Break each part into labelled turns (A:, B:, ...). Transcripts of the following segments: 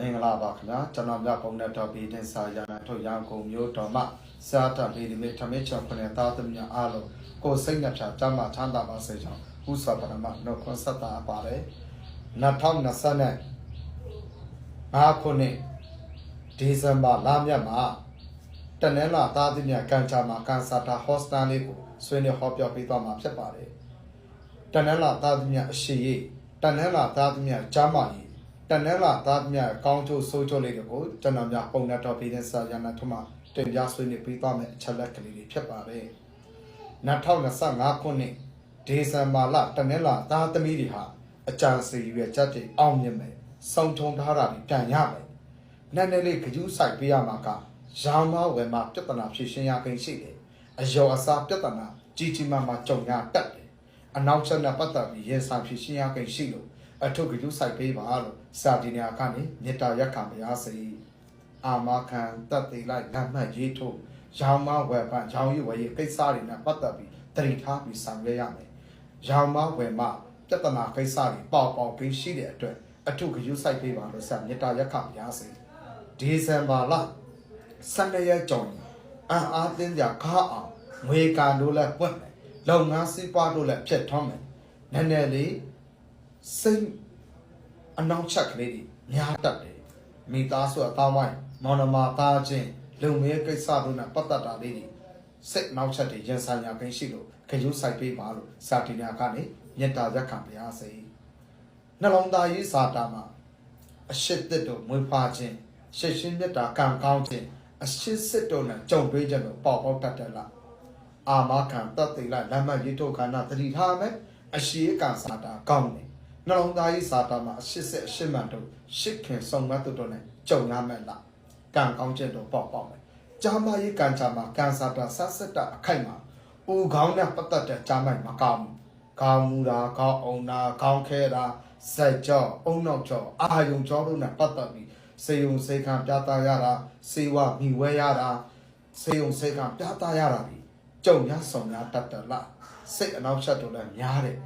A: မင်္ဂလာပါခင်ဗျာကျွန်တော်မြတ်ပုံနဲ့တော်ပြည်တင်စာရနာထုတ်ရန်ကုန်မျိုးတော်မှစာတဗီဒီမီထမင်းချောခုနဲ့သားသမီးအားလုံးကိုယ်စိတ်နှပြကြမှာချမ်းသာပါစေကြောင်းဥစ္စာပရမနှုတ်ခွန်းဆက်တာပါတယ်2020နဲ့5ခုနှစ်ဒီဇင်ဘာလမြတ်မှာတနင်္လာသားသမီးကန်ချာမှာကန်ဆာတာဟော့စတန်လေးကိုဆွေးနွေးဟောပြောပေးသွားမှာဖြစ်ပါတယ်တနင်္လာသားသမီးအရှိရေးတနင်္လာသားသမီးကျမ်းမာရေး တနင်္လာသားမြတ်ကောင်းချိုးဆိုးချိုးလေးတွေကိုကျွန်တော်များပုံနဲ့တော့ပြည်တဲ့စာရနာထမတင်ပြဆွေးနွေးပြီးသွားမယ်အချက်လက်ကလေးတွေဖြစ်ပါတယ်2025ခုနှစ်ဒီဇင်ဘာလတနင်္လာသားသမီးတွေဟာအကြံစီရွယ်ချက်တွေအောင်မြင်မယ်စုံထုံထားတာတွေပြန်ရမယ်နည်းနည်းလေးခကျူးဆိုင်ပေးရမှာကရောင်မဝယ်မှာပြဿနာဖြစ်ရှင်းရကိန်းရှိတယ်အယောအစားပြဿနာကြီးကြီးမားမားကြုံရတတ်တယ်အနောက်ချက်နဲ့ပတ်သက်ပြီးရင်ဆိုင်ဖြစ်ရှင်းရကိန်းရှိလို့ အထုကကျူးဆိုင်ပေးပါလို့စာဒီနာကနေမေတ္တာရက်ခံပါရစေအာမခံတတ်သိလိုက်လက်မှတ်ရေးထို့ရောင်မဝယ်ပန်ရောင်ရီဝယ်ရေးကိစ္စတွေနဲ့ပတ်သက်ပြီးတတိထားပြီးဆောင်ရွက်ရမယ်ရောင်မဝယ်မပြဿနာကိစ္စတွေပေါပေါပြီးရှိတဲ့အတွက်အထုကကျူးဆိုင်ပေးပါလို့စာမေတ္တာရက်ခံပါရစေဒီဇင်ဘာလ12ရက်ကြောင်းအန်အားတင်းကြခါအောင်ငွေကန်တို့လည်းပွင့်မယ်လုပ်ငန်းစီးပွားတို့လည်းဖြစ်ထွန်းမယ်နည်းနည်းလေး စိတ်အနောက်ချက်ကလေးတွေများတတ်တယ်မိသားစုအသားဝိုင်းမောင်နှမသားချင်းလုံမဲကိစ္စတို့နဲ့ပတ်သက်တာလေးတွေစိတ်နောက်ချက်တွေရင်ဆိုင်ရာကိန်းရှိလို့ခရုစိုက်ပေးပါလို့စာတီနာကနေမေတ္တာရက်ခံပါရစေနှလုံးသားရေးစာတာမှာအရှိတ်တစ်တို့မွေးဖွားခြင်းရှစ်ရှင်းမေတ္တာကံကောင်းခြင်းအရှိစစ်တို့နဲ့ကြုံတွေ့ခြင်းတို့ပေါပေါတတ်တယ်လားအာမခံတတ်သိလိုက်လမ်းမရေးထုတ်ခန္ဓာတတိထားမယ်အရှိကံစာတာကောင်းတယ် နှလုံးသားရေးစာတာမှာအရှိစစ်အရှိမှန်တို့ရှစ်ခင်ဆောင်မတ်တို့တို့နဲ့ကြုံရမယ်လားကံကောင်းခြင်းတို့ပေါ့ပေါ့မယ်ဂျာမရေးကံချာမှာကံစာတာဆက်ဆက်တာအခိုက်မှာဦးခေါင်းနဲ့ပတ်သက်တဲ့ဂျာမိုင်မကောင်းဘူးခေါင်းမူတာခေါင်းအောင်တာခေါင်းခဲတာစက်ကြောအုံနောက်ကြောအာယုံကြောတို့နဲ့ပတ်သက်ပြီးစေယုံစေခံပြသရတာစေဝမိဝဲရတာစေယုံစေခံပြသရတာဒီကြုံရဆောင်ရတတ်တယ်လားစိတ်အနောက်ချက်တို့လည်းများတယ်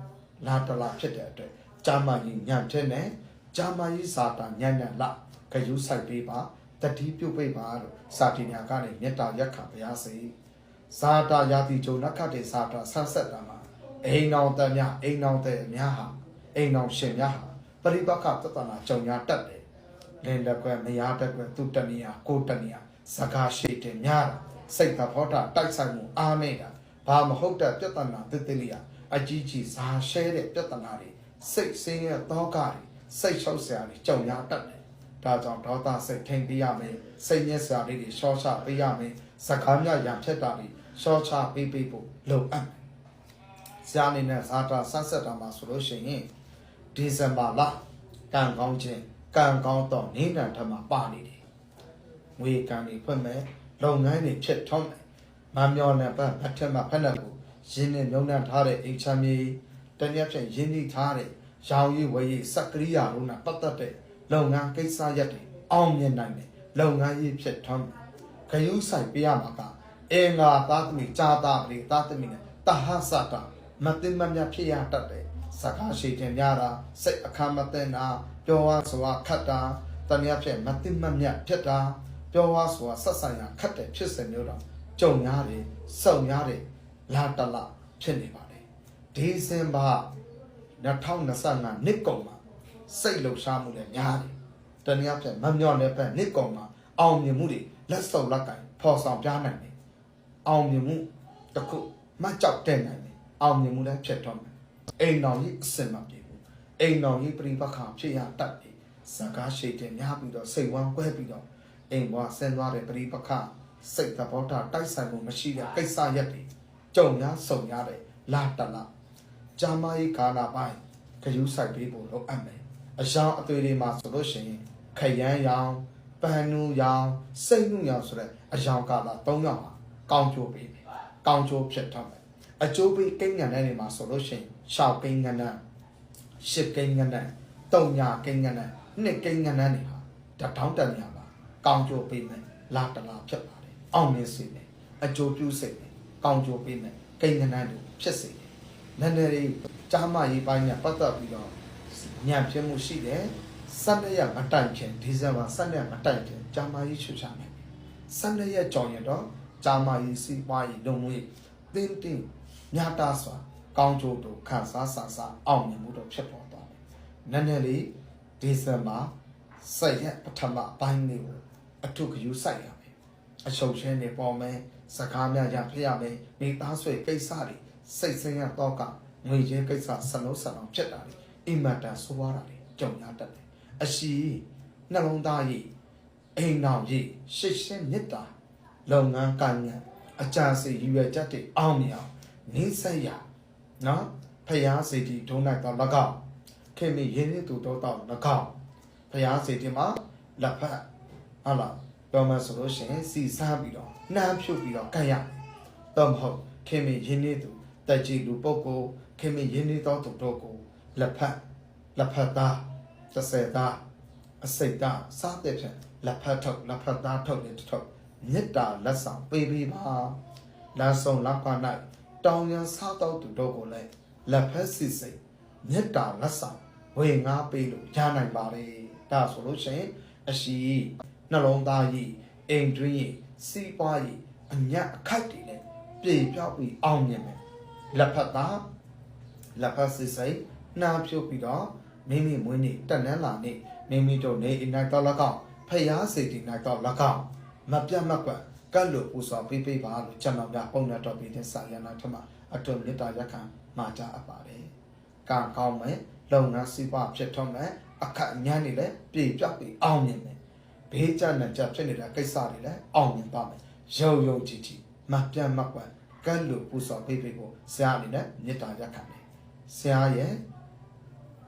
A: လာတလာဖြစ်တဲ့အတွက် ဂျာမကြီးညံတဲ့နဲ့ဂျာမကြီးစာတာညံ့ညံ့လာခယူးဆိုင်ပေးပါတတိပြုတ်ပိတ်ပါလို့စာတင်ညာကနေမေတ္တာရက်ခံပါရစေဇာတာယာတိဂျုံနခတ်တဲ့ဇာတာဆန်းဆက်တာမှာအိမ်တော်တည်းများအိမ်တော်တဲ့အများဟာအိမ်တော်ရှင်များဟာပရိပက္ခတတနာကြုံရတတ်တယ်လင်းလက်ကွယ်မရတက်ကွယ်သူတဏီယာကိုတဏီယာစကားရှိတယ်များတာစိတ်သဘောထားတိုက်ဆိုင်မှုအားနေတာဘာမဟုတ်တဲ့ပြဿနာတည်တည်လျာအကြီးကြီးဇာရှဲတဲ့ပြဿနာတွေ စိတ်ဆင်းရဲတောကတွေစိတ်ရှုပ်စရာတွေကြုံရတတ်တယ်။ဒါကြောင့်ဒေါသစိတ်ထိန်ပေးရမယ်။စိတ်ညစ်စရာလေးတွေရှော့ချပေးရမယ်။စကားများရံဖြစ်တာတွေရှော့ချပေးပေးဖို့လိုအပ်မယ်။ဆရာအနေနဲ့ဇာတာဆက်ဆက်တာမှာဆိုလို့ရှိရင်ဒီဇင်ဘာလကံကောင်းခြင်းကံကောင်းတော့နေတန်ထမှာပါနေတယ်။ငွေကံတွေဖွင့်မယ်လုပ်ငန်းတွေဖြစ်ထွန်းမယ်။မမျောနဲ့ပတ်အထက်မှာဖက်နဲ့ကိုရင်းနဲ့မြုံနှံထားတဲ့အိမ်ချမ်းမြေ တနည်းဖြင့်ရင်းနှီးထားတဲ့ရောင်ရည်ဝယ်ရည်စက်ကရိယာတို့နဲ့ပတ်သက်တဲ့လုပ်ငန်းကိစ္စရပ်တွေအောင်မြင်နိုင်တယ်လုပ်ငန်းရေးဖြစ်ထွန်းခရုဆိုင်ပြရမှာကအင်္ဂါသားသမီးကြာသားပရိသားသမီးနဲ့တဟဆတာမသိမမြဖြစ်ရတတ်တယ်စကားရှိတင်များတာစိတ်အခမ်းမသိတာပြောဝဆိုတာခတ်တာတနည်းဖြင့်မသိမမြဖြစ်တာပြောဝဆိုတာဆက်ဆံရခတ်တဲ့ဖြစ်စဉ်မျိုးတော့ကြုံရတယ်စုံရတယ်လာတလဖြစ်နေပါတယ် ဒီဇင်ဘာ2025နှစ်ကုန်မှာစိတ်လှုပ်ရှားမှုလည်းများတယ်။တနည်းအားဖြင့်မမျော့လည်းပဲနှစ်ကုန်မှာအောင်မြင်မှုတွေလက်စုပ်လက်ကင်ဖော်ဆောင်ပြနိုင်တယ်။အောင်မြင်မှုတစ်ခုမှတ်ကြောက်တဲ့နိုင်တယ်။အောင်မြင်မှုလည်းဖြစ်တော့မယ်။အိမ်တော်ကြီးအစင်မပြေဘူး။အိမ်တော်ကြီးပြိပခါဖြစ်ရတတ်တယ်။စကားရှိတဲ့များပြီးတော့စိတ်ဝမ်းကွဲပြီးတော့အိမ်ဘွားဆင်းသွားတဲ့ပြိပခါစိတ်သဘောထားတိုက်ဆိုင်မှုမရှိတဲ့ကိစ္စရက်တွေကြုံရဆုံရတဲ့လာတလာ ဂျာမာယီကာနာပိုင်းဂယူးဆိုင်ပေးဖို့လုပ်အပ်မယ်။အယောင်အသွေးတွေမှာဆိုလို့ရှိရင်ခရမ်းရောင်ပန်နူရောင်စိတ်နုရောင်ဆိုတဲ့အယောင်ကာလာ၃ရောင်ဟာကောင်းကျိုးပေးမယ်။ကောင်းကျိုးဖြစ်တော့မယ်။အကျိုးပေးကိန်းငံတဲ့နေမှာဆိုလို့ရှိရင်ရှောက်ကိန်းငံတဲ့ရှစ်ကိန်းငံတဲ့တုံညာကိန်းငံတဲ့နှစ်ကိန်းငံတဲ့နေဟာတထောင်းတန်ညာပါကောင်းကျိုးပေးမယ်။လာတလာဖြစ်ပါတယ်။အောင်မြင်စေမယ်။အကျိုးပြုစေမယ်။ကောင်းကျိုးပေးမယ်။ကိန်းငံတဲ့တို့ဖြစ်စေတယ် နည်းနည်းလေးကြားမရေးပိုင်းနဲ့ပတ်သက်ပြီးတော့ညံ့ပြမှုရှိတယ်12ရက်မတိုင်ခင်ဒီဇင်ဘာ12ရက်မတိုင်ခင်ဂျာမာကြီးချွတ်ချမယ်12ရက်ကြောင်ရင်တော့ဂျာမာကြီးစီးပွားရေးလုံငွေတင်းတင်းညတာစွာကောင်းကျိုးတို့ခံစားဆာဆာအောင်မြင်မှုတို့ဖြစ်ပေါ်သွားတယ်နည်းနည်းလေးဒီဇင်ဘာဆက်ရက်ပထမပိုင်းလေးကိုအထုခယူဆိုင်ရမယ်အရှုပ်ချင်းတွေပေါ်မယ်စကားများရဖြစ်ရမယ်မိသားစုကိစ္စတွေ စိတ်ဆင်းရဲတော့ကငွေချင်းကိစ္စဆလုံးဆလုံးဖြစ်တာတွေအင်မတန်ဆိုးရတာတွေကြုံရတတ်တယ်အရှိနှလုံးသားရည်အိမ်တော်ရည်ရှစ်ရှင်းမြတ်တာလုပ်ငန်းကိုင်ငန်းအကြံစီရည်ရွယ်ချက်တွေအောင်မြင်အောင်နေဆက်ရနော်ဖျားစီတီဒုံနိုင်တော့၎င်းခင်မီရင်းနှီးသူတော့တော့၎င်းဖျားစီတီမှာလက်ဖက်ဟာလားပြောမှဆိုလို့ရှိရင်စီစားပြီးတော့နှမ်းဖြုတ်ပြီးတော့ကန်ရတော့မဟုတ်ခင်မီရင်းနှီးသူ တက်ကြည်လူပုဂ္ဂိုလ်ခင်မီရင်းနှီးသောသူတို့ကိုလက်ဖက်လက်ဖက်သားတစ်ဆယ်သားအစိတ်သားစားတဲ့ဖြင့်လက်ဖက်ထုတ်လက်ဖက်သားထုတ်နေထုတ်မေတ္တာလက်ဆောင်ပေးပေးပါလာဆောင်လက်ပါ၌တောင်းရန်စားတော့သူတို့ကိုလည်းလက်ဖက်စစ်စိတ်မေတ္တာလက်ဆောင်ဝေငါပေးလို့ရနိုင်ပါလေဒါဆိုလို့ရှိရင်အရှိနှလုံးသားကြီးအိမ်တွင်းကြီးစီးပွားကြီးအညက်အခက်တွေနဲ့ပြေပြောက်ပြီးအောင်မြင်မယ် လက်ဖက်သားလက်ဖက်စစ်စိတ်နှာဖြုတ်ပြီးတော့မိမိမွေးနေ့တက်နန်းလာနေ့မိမိတို့နေအိမ်၌တော့၎င်းဖျားစိတ်ဒီ၌တော့၎င်းမပြတ်မကွက်ကတ်လို့ပူစော်ပေးပေးပါလို့ကျွန်တော်များပုံနဲ့တော့ပြီးတဲ့စာရနာထမအတုမေတ္တာရက်ခံမှာကြအပ်ပါတယ်။ကံကောင်းမယ်လုပ်ငန်းစီးပွားဖြစ်ထွန်းမယ်အခက်အညံ့နေလဲပြေပြောက်ပြီးအောင်မြင်မယ်ဘေးကျနဲ့ကြဖြစ်နေတဲ့ကိစ္စတွေလည်းအောင်မြင်ပါမယ်။ရုံရုံကြည်ကြည်မပြတ်မကွက် ကတ်လို့ပူစော်ပေးပေးဖို့ဆရာအနေနဲ့မေတ္တာရက်ခံတယ်။ဆရာရဲ့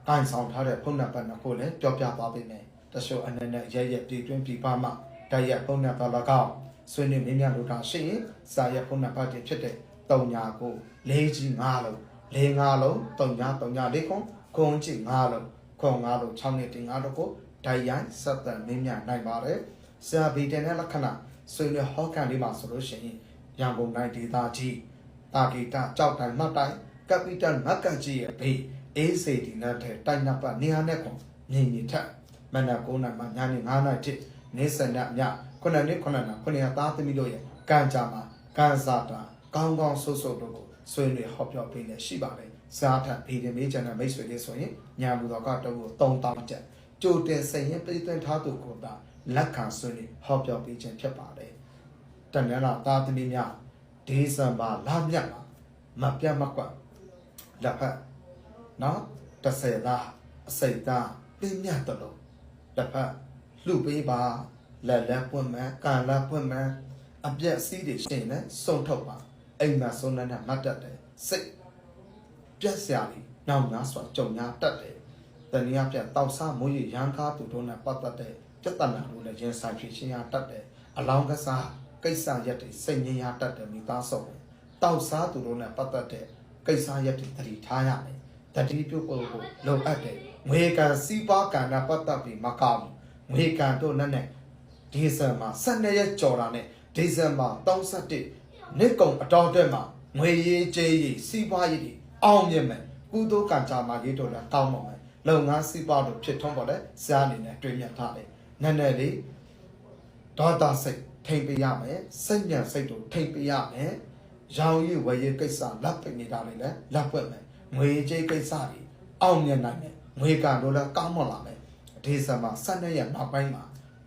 A: တိုင်ဆောင်ထားတဲ့ဖုန်းနံပါတ်နှစ်ခုလည်းပြောပြသွားပေးမယ်။တချို့အနေနဲ့ရဲရဲပြည်တွင်းပြည်ပမှတိုက်ရိုက်ဖုန်းနံပါတ်၎င်းဆွေးနွေးမြင်မြန်လို့တာရှိရင်စာရဲဖုန်းနံပါတ်တွေဖြစ်တဲ့3ညာကို4ကြီး5လုံး4 5လုံး3ညာ3ညာ4ခွန်ခွန်ကြီး5လုံးခွန်5လုံး6နှစ်တင်5လုံးကိုဓာတ်ရိုင်းဆက်တန်မြင်မြန်နိုင်ပါတယ်။ဆရာဗီတင်တဲ့လက္ခဏာဆွေးနွေးဟောကန်လေးမှာဆိုလို့ရှိရင် ရန်ကုန်တိုင်းဒေသကြီးတာဂီတာကြောက်တိုင်းမှတ်တိုင်းကပီတန်မက်ကကြီးရဲ့ဘေးအေးစေဒီနဲ့တဲ့တိုင်းနပ်ပါနေရာနဲ့ကွန်မြင်မြင်ထက်မနက်9နာရီမှညနေ9နာရီထိနေစနည9နှစ်9နာ9ရက်သားသမီးတို့ရဲ့ကံကြမှာကံစားတာကောင်းကောင်းဆိုးဆိုးတို့ကိုဆွေးနွေးဟောပြောပေးနေရှိပါတယ်စားထပ်ဗီဒီမေးချန်တဲ့မိတ်ဆွေလေးဆိုရင်ညာဘူးတော်ကတော့3000ကျပ်ကြိုတင်စိတ်ရင်ပြည်သွင်းထားသူကိုသာလက်ခံဆွေးနွေးဟောပြောပေးခြင်းဖြစ်ပါတယ် တနင်္လာသားသမီးများဒီဇင်ဘာလမြတ်မှာမပြတ်မကွက်လက်ဖက်နော်30သားအစိတ်သားပြင်းမြတ်တလို့လက်ဖက်လှုပ်ပေးပါလက်လက်ပွင့်မှန်ကန်လက်ပွင့်မှန်အပြက်စီးတွေရှင်နဲ့စုံထုတ်ပါအိမ်မှာဆုံးနဲ့မတ်တက်တယ်စိတ်ပြက်စရာတွေနောက်များစွာကြုံများတက်တယ်တနည်းအားဖြင့်တောက်ဆမိုးရရန်ကားသူတို့နဲ့ပတ်သက်တဲ့ပြဿနာတွေလည်းရင်ဆိုင်ဖြစ်ခြင်းရတတ်တယ်အလောင်းကစား ကိစ္စရက်တွေစိတ်ငြိမ်းရတတ်တယ်မိသားစုဝင်တောက်စားသူတို့နဲ့ပတ်သက်တဲ့ကိစ္စရက်တွေတတိထားရမယ်တတိပြုတ်ကိုလုံအပ်တယ်ငွေကံစီးပွားကံနဲ့ပတ်သက်ပြီးမကောင်းငွေကံတို့နဲ့နဲ့ဒီဇင်ဘာ12ရက်ကြော်တာနဲ့ဒီဇင်ဘာ31နှစ်ကုန်အတော်အတွက်မှာငွေရေးကြေးရေးစီးပွားရေးတွေအောင်မြင်မယ်ကုသိုလ်ကံကြမှာရေးတော့လည်းတောင်းပါမယ်လုပ်ငန်းစီးပွားတို့ဖြစ်ထွန်းပေါ်လဲဇာအနေနဲ့တွေ့မြတ်ထားတယ်နည်းနည်းလေး ဒေါသစိတ်ထိမ့်ပေးရမယ်စိတ်ညံစိတ်တို့ထိမ့်ပေးရမယ်ရောင်ရည်ဝယ်ရည်ကိစ္စလက်ပိနေတာလည်းလက်ပွက်မယ်ငွေကြေးကိစ္စတွေအောင်မြင်နိုင်မယ်ငွေကံတို့လည်းကောင်းမွန်လာမယ်ဒီဇင်ဘာ12ရက်နောက်ပိုင်းမှာ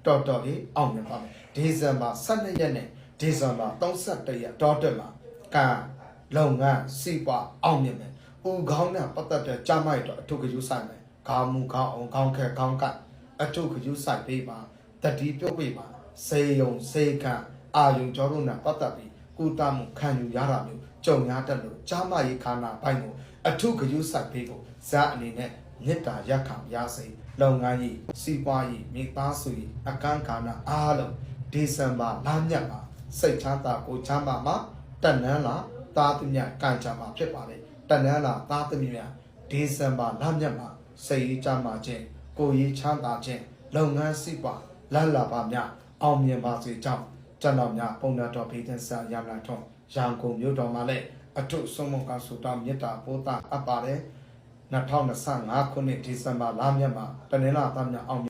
A: တော်တော်လေးအောင်မြင်ပါမယ်ဒီဇင်ဘာ12ရက်နဲ့ဒီဇင်ဘာ31ရက်တော်တက်မှာကံလုပ်ငန်းစီးပွားအောင်မြင်မယ်ဦးခေါင်းနဲ့ပတ်သက်တဲ့ကြားမိုက်တော့အထုကယူဆိုင်မယ်ခေါင်းမူခေါင်းအောင်ခေါင်းခဲခေါင်းကအထုကယူဆိုင်ပေးပါတတိပြုတ်ပေးပါ စေယုံစေခံအာယုံကျော်တို့နဲ့ပတ်သက်ပြီးကုသမှုခံယူရတာမျိုးကြုံရတတ်လို့ကြားမရေးခါနာဘိုင်းကိုအထုကယူဆိုင်ပေးဖို့ဇာအနေနဲ့မေတ္တာရက်ခံရစေလုပ်ငန်းကြီးစီးပွားရေးမိသားစုရေးအကန့်ကာဏအားလုံးဒီဇင်ဘာလမြတ်မှာစိတ်ချမ်းသာကိုချမ်းသာမှာတက်နန်းလာသားသမီးကံကြမှာဖြစ်ပါလေတက်နန်းလာသားသမီးများဒီဇင်ဘာလမြတ်မှာစိတ်ရေးချမ်းသာခြင်းကိုယ်ရေးချမ်းသာခြင်းလုပ်ငန်းစီးပွားလတ်လာပါများ အောင်မြင်ပါစေကြောင်းကျွန်တော်များပုံနာတော်ဖေးတဲ့ဆရာရမလာထွန်းရန်ကုန်မြို့တော်မှာလည်းအထုဆုံးမကဆူတောင်းမေတ္တာပို့တာအပ်ပါတယ်2025ခုနှစ်ဒီဇင်ဘာလမြတ်မှာတနင်္လာသားများအောင်